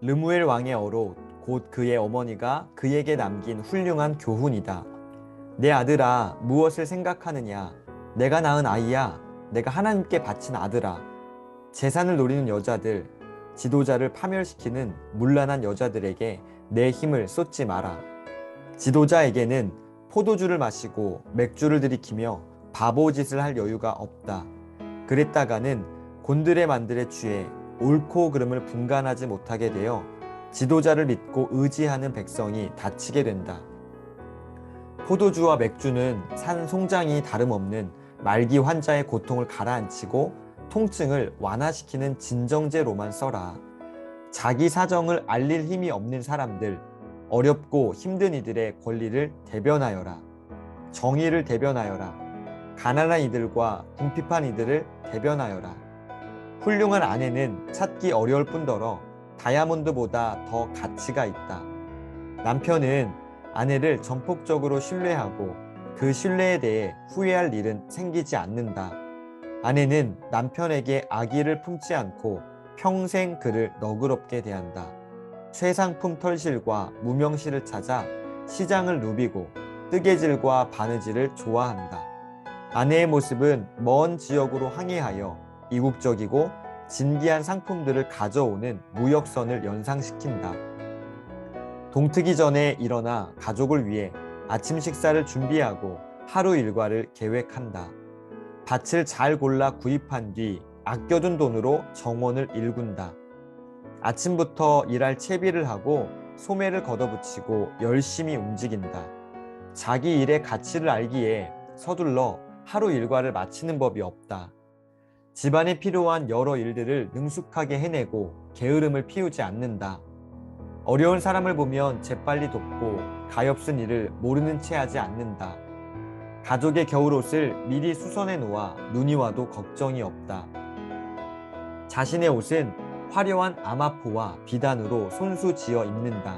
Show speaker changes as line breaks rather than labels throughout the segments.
왕의 어로 곧 그의 어머니가 그에게 남긴 훌륭한 교훈이다. 내 아들아 무엇을 생각하느냐 내가 낳은 아이야 내가 하나님께 바친 아들아 재산을 노리는 여자들 지도자를 파멸시키는 문란한 여자들에게 내 힘을 쏟지 마라. 지도자에게는 포도주를 마시고 맥주를 들이키며 바보짓을 할 여유가 없다. 그랬다가는 곤드레 만들에 취해 옳고 그름을 분간하지 못하게 되어 지도자를 믿고 의지하는 백성이 다치게 된다. 포도주와 맥주는 산 송장이 다름없는 말기 환자의 고통을 가라앉히고 통증을 완화시키는 진정제로만 써라. 자기 사정을 알릴 힘이 없는 사람들, 어렵고 힘든 이들의 권리를 대변하여라. 정의를 대변하여라. 가난한 이들과 궁핍한 이들을 대변하여라. 훌륭한 아내는 찾기 어려울 뿐더러 다이아몬드보다 더 가치가 있다. 남편은 아내를 전폭적으로 신뢰하고 그 신뢰에 대해 후회할 일은 생기지 않는다. 아내는 남편에게 악의를 품지 않고 평생 그를 너그럽게 대한다. 쇠상품 털실과 무명실을 찾아 시장을 누비고 뜨개질과 바느질을 좋아한다. 아내의 모습은 먼 지역으로 항해하여 이국적이고 진기한 상품들을 가져오는 무역선을 연상시킨다. 동트기 전에 일어나 가족을 위해 아침 식사를 준비하고 하루 일과를 계획한다. 밭을 잘 골라 구입한 뒤 아껴둔 돈으로 정원을 일군다. 아침부터 일할 채비를 하고 소매를 걷어붙이고 열심히 움직인다. 자기 일의 가치를 알기에 서둘러 하루 일과를 마치는 법이 없다. 집안에 필요한 여러 일들을 능숙하게 해내고 게으름을 피우지 않는다. 어려운 사람을 보면 재빨리 돕고 가엾은 일을 모르는 채 하지 않는다. 가족의 겨울옷을 미리 수선해 놓아 눈이 와도 걱정이 없다. 자신의 옷은 화려한 아마포와 비단으로 손수 지어 입는다.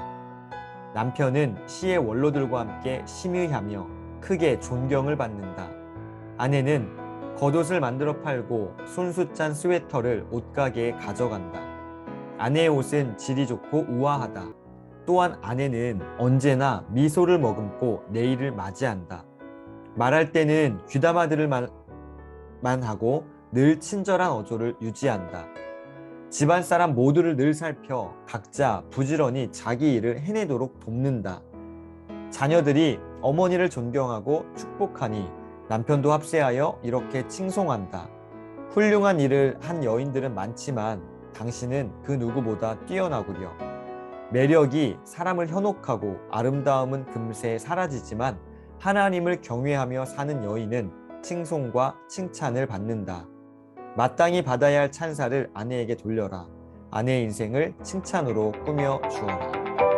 남편은 시의 원로들과 함께 심의하며 크게 존경을 받는다. 아내는 겉옷을 만들어 팔고 손수 짠 스웨터를 옷가게에 가져간다. 아내의 옷은 질이 좋고 우아하다. 또한 아내는 언제나 미소를 머금고 내일을 맞이한다. 말할 때는 귀담아 들을 만, 만 하고 늘 친절한 어조를 유지한다. 집안 사람 모두를 늘 살펴 각자 부지런히 자기 일을 해내도록 돕는다. 자녀들이 어머니를 존경하고 축복하니 남편도 합세하여 이렇게 칭송한다. 훌륭한 일을 한 여인들은 많지만 당신은 그 누구보다 뛰어나구려. 매력이 사람을 현혹하고 아름다움은 금세 사라지지만 하나님을 경외하며 사는 여인은 칭송과 칭찬을 받는다. 마땅히 받아야 할 찬사를 아내에게 돌려라. 아내의 인생을 칭찬으로 꾸며 주어라.